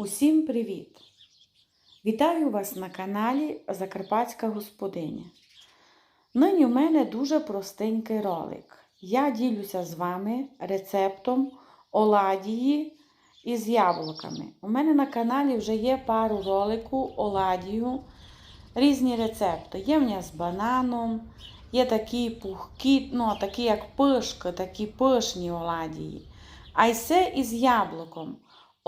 Усім привіт! Вітаю вас на каналі Закарпатська Господиня. Нині в мене дуже простенький ролик. Я ділюся з вами рецептом оладії із яблуками. У мене на каналі вже є пару ролику оладію, різні рецепти. Є в мене з бананом, є такі пухкі, ну, такі як пишки, такі пишні оладії. А й все із яблуком.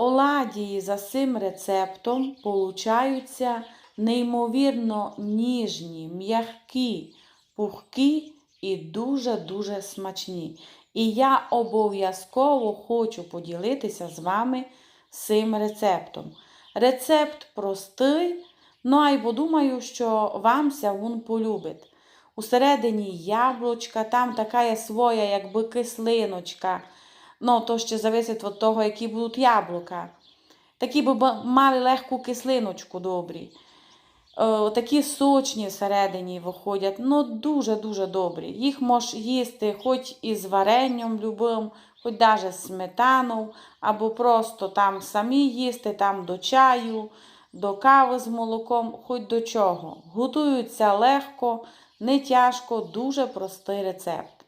Оладії за цим рецептом получаються неймовірно ніжні, м'які, пухкі і дуже-дуже смачні. І я обов'язково хочу поділитися з вами цим рецептом. Рецепт простий, ну а й подумаю, що вамся він полюбить. Усередині яблучка, там така є своя, якби кислиночка. Ну, то ще залежить від того, які будуть яблука. Такі б мали легку кислиночку добрі. Такі сочні всередині виходять. Ну, дуже-дуже добрі. Їх можеш їсти хоч із варенням любим, хоч навіть сметану, або просто там самі їсти, там до чаю, до кави з молоком, хоч до чого. Готуються легко, не тяжко, дуже простий рецепт.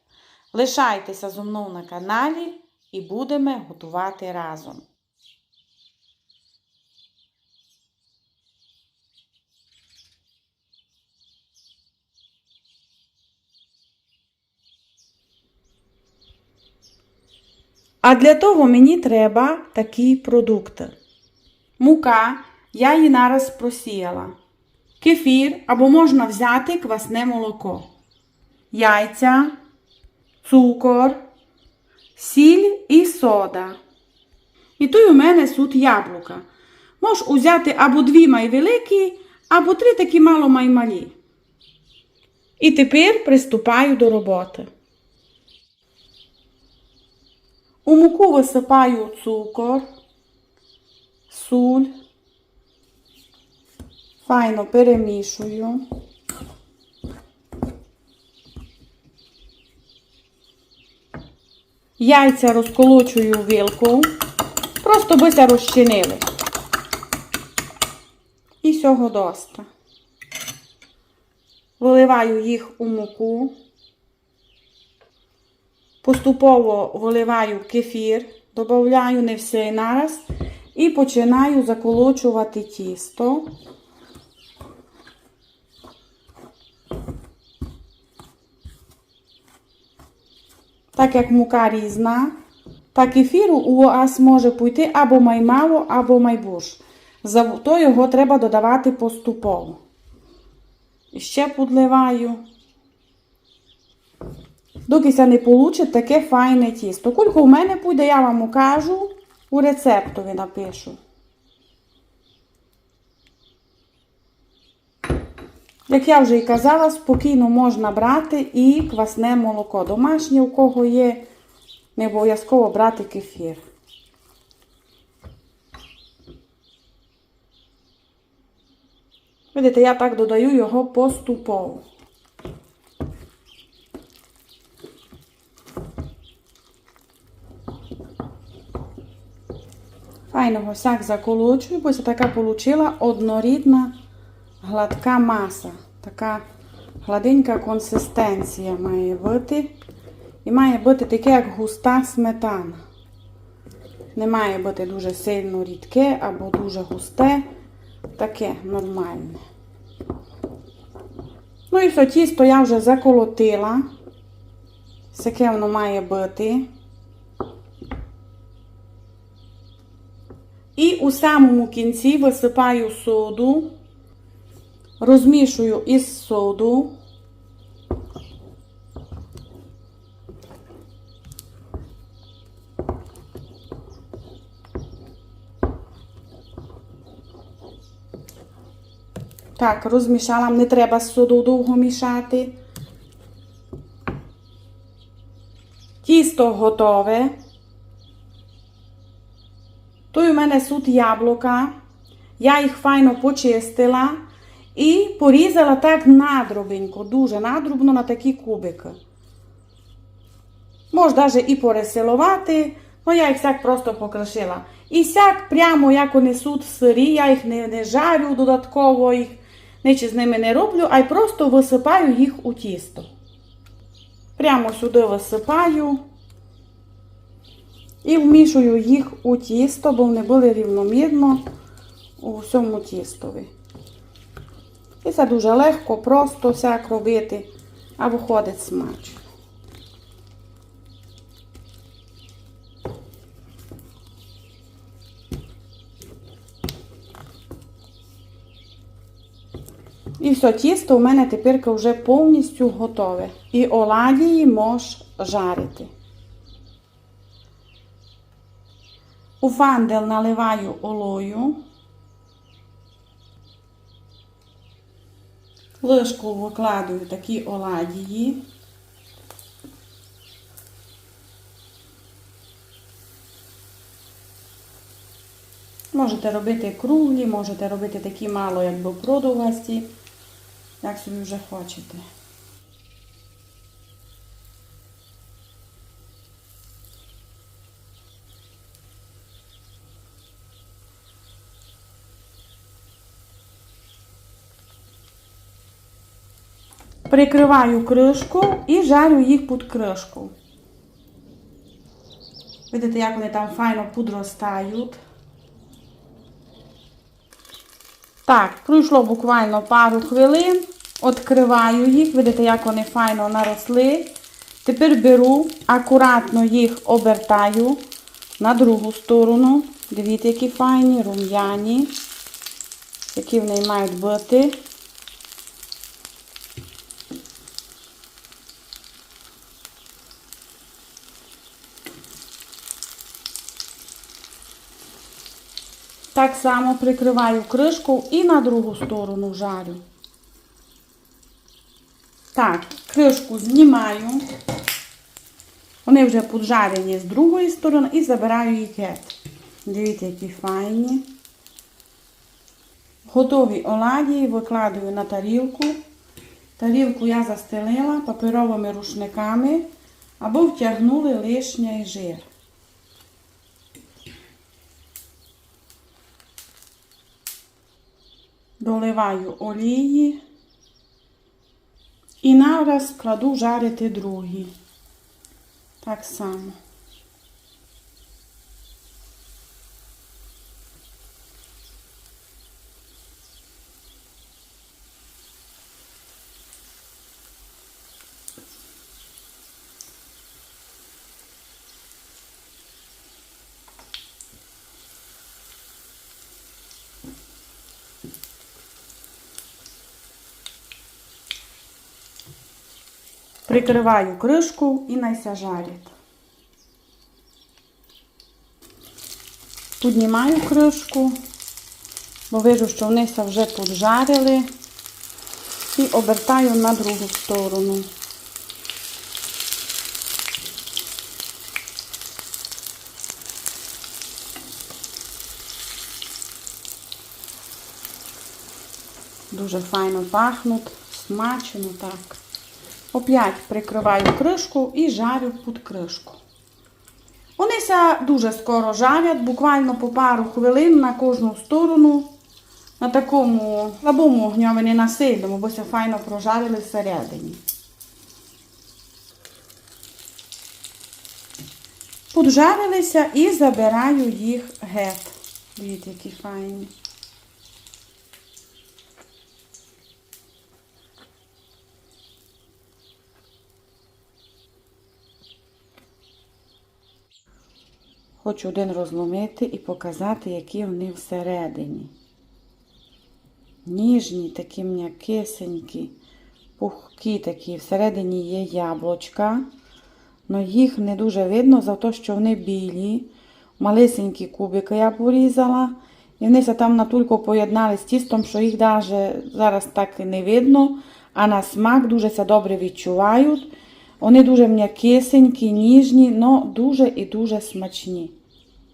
Лишайтеся зо мною на каналі і будемо готувати разом. А для того мені треба такі продукти. Мука, я її нараз просіяла. Кефір або можна взяти квасне молоко. Яйця, цукор, сіль і сода. І тут у мене тут яблука. Можеш узяти або дві майвеликі, або три такі мало маймалі. І тепер приступаю до роботи. У муку висипаю цукор, суль, файно перемішую. Яйця розколочую вилку, просто бися розчинили. І цього доста. Виливаю їх у муку. Поступово виливаю кефір, додаю не все нараз і починаю заколочувати тісто. Так як мука різна, так кефіру у вас може пойти або маймало, або майбуш. То його треба додавати поступово. Ще подливаю. Доки не вийде таке файне тісто. Кілько в мене буде, я вам покажу, у рецептові напишу. Як я вже і казала, спокійно можна брати і квасне молоко. Домашнє, у кого є, не обов'язково брати кефір. Видите, я так додаю його поступово. Файно госяк заколочую, бо це така получила однорідна гладка маса. Така гладенька консистенція має бути. І має бути таке, як густа сметана. Не має бути дуже сильно рідке або дуже густе. Таке нормальне. Ну і все, тісто я вже заколотила. Таке воно має бути. І у самому кінці висипаю соду, розмішую із соду. Так, розмішала, не треба з соду довго мішати. Тісто готове. Тут у мене тут яблука. Я їх файно почистила і порізала так надробенько, дуже надробно на такі кубики. Можна навіть і пересилувати, ну я їх так просто покришила. І сяк прямо як вони суть сирі, я їх не, не жарю додатково, їх нічого з ними не роблю, а й просто висипаю їх у тісто. Прямо сюди висипаю і вмішую їх у тісто, бо вони були рівномірно у всьому тістові. І це дуже легко, просто всяк робити, а виходить смачно. І все, тісто у мене тепер вже повністю готове. І оладії мож жарити. У фандел наливаю олою. Лишку викладую такі оладії. Можете робити круглі, можете робити такі мало, якби продовгасті, як собі вже хочете. Прикриваю кришку і жарю їх під кришку. Видите, як вони там файно подростають. Так, пройшло буквально пару хвилин. Відкриваю їх, видите, як вони файно наросли. Тепер беру, акуратно їх обертаю на другу сторону. Дивіться, які файні, рум'яні, які вони мають бути. Так само прикриваю кришку і на другу сторону жарю. Так, кришку знімаю. Вони вже поджарені з другої сторони і забираю їх геть. Дивіться, які файні. Готові оладії викладаю на тарілку. Тарілку я застелила паперовими рушниками або втягнули лишній жир. Доливаю олії і нараз кладу жарити другі. Так само. Прикриваю кришку і найся жарять. Піднімаю кришку, бо вижу, що вони ся вже поджарили. І обертаю на другу сторону. Дуже файно пахнуть, смачно так. Опять прикриваю кришку і жарю під кришку. Вони ся дуже скоро жарять, буквально по пару хвилин на кожну сторону. На такому слабому огню, не на сильному, бо ся файно прожарили всередині. Поджарилися і забираю їх геть. Дивіться, які файні. Хочу один розломити і показати, які вони всередині. Ніжні, такі м'якисенькі, пухкі такі. Всередині є яблучка. але їх не дуже видно, за те, що вони білі. Малесенькі кубики я порізала. І вони се там натулько поєднали з тістом, що їх навіть зараз так і не видно. А на смак дуже се добре відчувають. Вони дуже м'якисенькі, ніжні, але дуже і дуже смачні.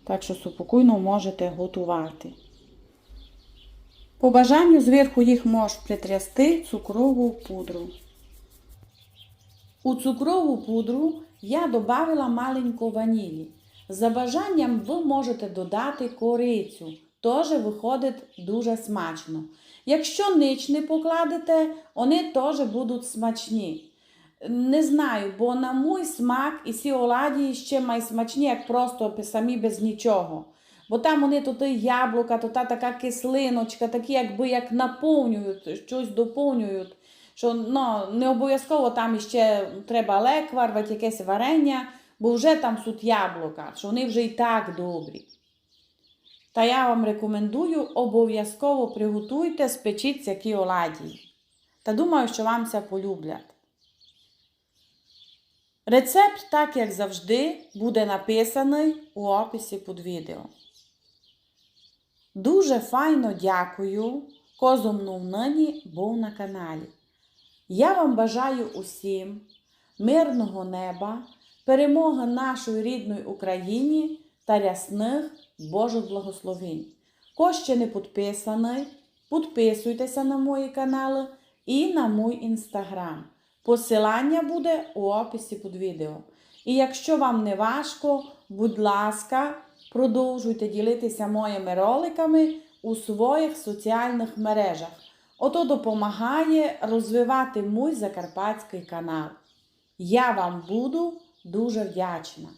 Так що спокійно можете готувати. По бажанню зверху їх можеш притрясти цукрову пудру. У цукрову пудру я додала маленько ванілі. За бажанням ви можете додати корицю. Теж виходить дуже смачно. Якщо нич не покладете, вони теж будуть смачні. Не знаю, бо на мій смак і ці оладії ще найсмачні, як просто самі без нічого. Бо там вони і яблука, то та така кислиночка, такі якби як наповнюють, щось доповнюють. Що ну, не обов'язково там іще треба лекварвати, якесь варення, бо вже там суть яблука, що вони вже і так добрі. Та я вам рекомендую, обов'язково приготуйте, спечіть які оладії. Та думаю, що вам це полюблять. Рецепт, так як завжди, буде написаний у описі під відео. Дуже файно дякую, козом нині був на каналі. Я вам бажаю усім мирного неба, перемоги нашої рідної Україні та рясних Божих благословень. Хто ще не підписаний, підписуйтеся на мої канали і на мій інстаграм. Посилання буде у описі під відео. І якщо вам не важко, будь ласка, продовжуйте ділитися моїми роликами у своїх соціальних мережах. Ото допомагає розвивати мій закарпатський канал. Я вам буду дуже вдячна.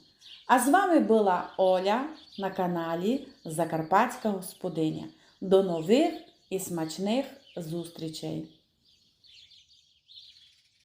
А з вами була Оля на каналі Закарпатська Господиня. До нових і смачних зустрічей!